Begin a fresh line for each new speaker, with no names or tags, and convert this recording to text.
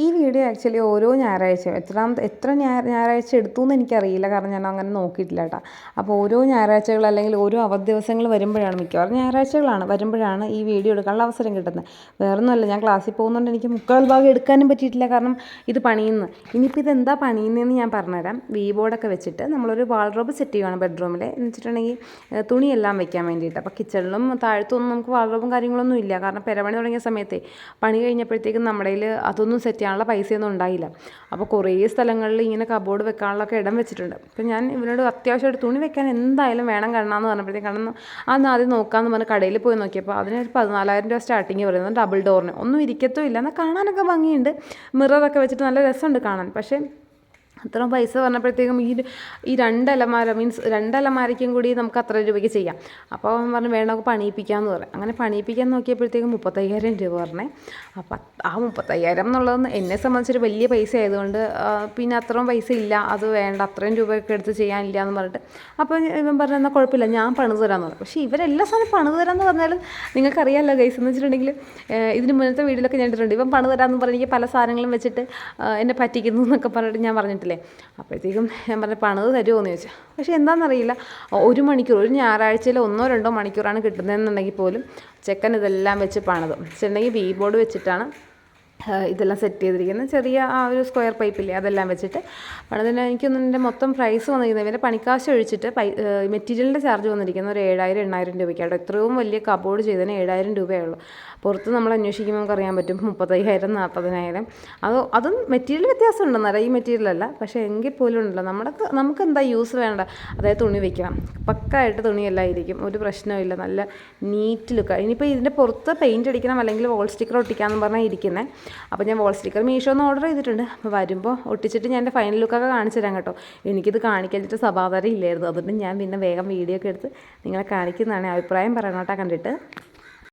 ഈ video actually ഓരോ ഞായറാഴ്ചയും എത്ര ഞായ ഞായറാഴ്ച എടുത്തു എന്ന് എനിക്കറിയില്ല. കാരണം ഞാൻ അങ്ങനെ നോക്കിയിട്ടില്ല കേട്ടോ. അപ്പോൾ ഓരോ ഞായറാഴ്ചകൾ അല്ലെങ്കിൽ ഓരോ അവധി ദിവസങ്ങൾ വരുമ്പോഴാണ് മിക്കവാറും ഞായറാഴ്ചകളാണ് വരുമ്പോഴാണ് ഈ വീഡിയോ എടുക്കാനുള്ള അവസരം കിട്ടുന്നത്. വേറൊന്നുമല്ല ഞാൻ ക്ലാസ്സിൽ പോകുന്നതുകൊണ്ട് എനിക്ക് മുക്കാൽ ഭാഗം എടുക്കാനും പറ്റിയിട്ടില്ല. കാരണം ഇത് പണിയുന്നു. ഇനിയിപ്പോൾ ഇതെന്താ പണിയുന്നതെന്ന് ഞാൻ പറഞ്ഞുതരാം. വി ബോർഡൊക്കെ വെച്ചിട്ട് നമ്മളൊരു വാൾഡ്രോബ് സെറ്റ് ചെയ്യുവാണ് ബെഡ്റൂമിൽ. എന്ന് വെച്ചിട്ടുണ്ടെങ്കിൽ തുണിയെല്ലാം വെക്കാൻ വേണ്ടിയിട്ട്. അപ്പോൾ കിച്ചണിലും താഴത്തൊന്നും നമുക്ക് വാൾഡ്രോബും കാര്യങ്ങളൊന്നും ഇല്ല. കാരണം പെരപണി തുടങ്ങിയ സമയത്തെ പണി കഴിഞ്ഞപ്പോഴത്തേക്കും നമ്മുടെ അതൊന്നും സെറ്റ് ചെയ്യാനുള്ള പൈസയൊന്നും ഉണ്ടായില്ല. അപ്പോൾ കുറേ സ്ഥലങ്ങളിൽ ഇങ്ങനെ കബോർഡ് വെക്കാനുള്ളൊക്കെ ഇടം വെച്ചിട്ടുണ്ട്. അപ്പോൾ ഞാൻ ഇവനോട് അത്യാവശ്യമായിട്ട് തുണി വെക്കാൻ എന്തായാലും വേണം കണ്ണാന്ന് പറഞ്ഞപ്പോഴത്തേക്കും കണ്ണെന്ന് അന്ന് ആദ്യം നോക്കാമെന്ന് പറഞ്ഞ് കടയിൽ പോയി നോക്കിയപ്പോൾ അതിന് ഒരു പതിനാലായിരം രൂപ സ്റ്റാർട്ടിങ് പറയുന്നത് ഡബിൾ ഡോറിന് ഒന്നും ഇരിക്കത്തും ഇല്ല. എന്നാൽ കാണാനൊക്കെ ഭംഗിയുണ്ട്. മിററൊക്കെ വെച്ചിട്ട് നല്ല രസമുണ്ട് കാണാൻ. പക്ഷേ അത്ര പൈസ പറഞ്ഞപ്പോഴത്തേക്കും ഈ ഈ രണ്ട് അലമാര മീൻസ് രണ്ട് അലമാരയ്ക്കും കൂടി നമുക്ക് അത്ര രൂപയ്ക്ക് ചെയ്യാം. അപ്പോൾ അവൻ പറഞ്ഞു വേണം പണിയിപ്പിക്കാമെന്ന് പറഞ്ഞു അങ്ങനെ പണിയിപ്പിക്കാൻ നോക്കിയപ്പോഴത്തേക്കും മുപ്പത്തയ്യായിരം രൂപ പറഞ്ഞേ. അപ്പം ആ മുപ്പത്തയ്യായിരം എന്നുള്ളത് എന്നെ സംബന്ധിച്ചൊരു വലിയ പൈസ ആയതുകൊണ്ട് പിന്നെ അത്രയും പൈസ ഇല്ല അത് വേണ്ട അത്രയും രൂപയൊക്കെ എടുത്ത് ചെയ്യാനില്ല എന്ന് പറഞ്ഞിട്ട് അപ്പോൾ ഇവൻ പറഞ്ഞു എന്നാൽ കുഴപ്പമില്ല ഞാൻ പണിത് തരാമെന്ന് പറഞ്ഞു പക്ഷേ ഇവരെല്ലാ സാധനം പണിത് തരാമെന്ന് പറഞ്ഞാലും നിങ്ങൾക്കറിയാമല്ലോ ഗൈസ് എന്ന് വെച്ചിട്ടുണ്ടെങ്കിൽ ഇതിന് മുന്നത്തെ വീഡിയോയിലൊക്കെ ഞാൻ ഇട്ടിട്ടുണ്ട്. ഇവൻ പണിത് തരാമെന്ന് പറഞ്ഞ് എനിക്ക് പല സാധനങ്ങളും വെച്ചിട്ട് എന്നെ പറ്റിക്കുന്നു എന്നൊക്കെ പറഞ്ഞിട്ട് ഞാൻ പറഞ്ഞിട്ടില്ലേ. അപ്പോഴത്തേക്കും ഞാൻ പറഞ്ഞു പണിത് തരുമോ എന്ന് ചോദിച്ചു. പക്ഷേ എന്താണെന്നറിയില്ല ഒരു മണിക്കൂർ ഒരു ഞായറാഴ്ചയിൽ ഒന്നോ രണ്ടോ മണിക്കൂറാണ് കിട്ടുന്നതെന്നുണ്ടെങ്കിൽ പോലും ചെക്കൻ ഇതെല്ലാം വെച്ച് പണിത്. വെച്ചിട്ടുണ്ടെങ്കിൽ വി ബോർഡ് വെച്ചിട്ടാണ് ഇതെല്ലാം സെറ്റ് ചെയ്തിരിക്കുന്നത്. ചെറിയ ആ ഒരു സ്ക്വയർ പൈപ്പില്ലേ അതെല്ലാം വെച്ചിട്ട്. പണിതിന് എനിക്കൊന്നും എന്റെ മൊത്തം പ്രൈസ് വന്നിരിക്കുന്നത്. ഇവന്റെ പണിക്കാശ് ഒഴിച്ചിട്ട് പൈ മെറ്റീരിയലിന്റെ ചാർജ് വന്നിരിക്കുന്നത് ഒരു ഏഴായിരം എണ്ണായിരം രൂപയ്ക്കാണ്. ഇത്രയും വലിയ കബോർഡ് ചെയ്തതിന് ഏഴായിരം രൂപയേ ഉള്ളൂ. പുറത്ത് നമ്മൾ അന്വേഷിക്കുമ്പോൾ നമുക്ക് അറിയാൻ പറ്റും മുപ്പത്തയ്യായിരം നാൽപ്പതിനായിരം. അത് അതും മെറ്റീരിയൽ വ്യത്യാസം ഉണ്ടെന്നറിയാം ഈ മെറ്റീരിയലല്ല പക്ഷേ എങ്കിൽ പോലും ഉണ്ടല്ലോ. നമ്മുടെ നമുക്ക് എന്താ യൂസ് വേണ്ട അതായത് തുണി വെക്കണം. പക്കായിട്ട് തുണിയെല്ലാം ഇരിക്കും ഒരു പ്രശ്നമില്ല നല്ല നീറ്റ് ലുക്കാണ് ഇനിയിപ്പോൾ ഇതിന്റെ പുറത്ത് പെയിന്റ് അടിക്കണം അല്ലെങ്കിൽ വോൾ സ്റ്റിക്കർ ഒട്ടിക്കാമെന്ന് പറഞ്ഞാൽ ഇരിക്കുന്നത് അപ്പോൾ ഞാൻ വോൾ സ്റ്റിക്കർ മീഷോ ഒന്ന് ഓർഡർ ചെയ്തിട്ടുണ്ട്. അപ്പോൾ വരുമ്പോൾ ഒട്ടിച്ചിട്ട് ഞാൻ എന്റെ ഫൈനൽ ലുക്കൊക്കെ കാണിച്ചു തരാം കേട്ടോ. എനിക്കിത് കാണിക്കാനിട്ട് സമാധാനം ഇല്ലായിരുന്നു അതുകൊണ്ട് ഞാൻ പിന്നെ വേഗം വീഡിയോ ഒക്കെ എടുത്ത് നിങ്ങളെ കാണിക്കുന്നതാണ് അഭിപ്രായം പറയണം കേട്ടോ കണ്ടിട്ട്.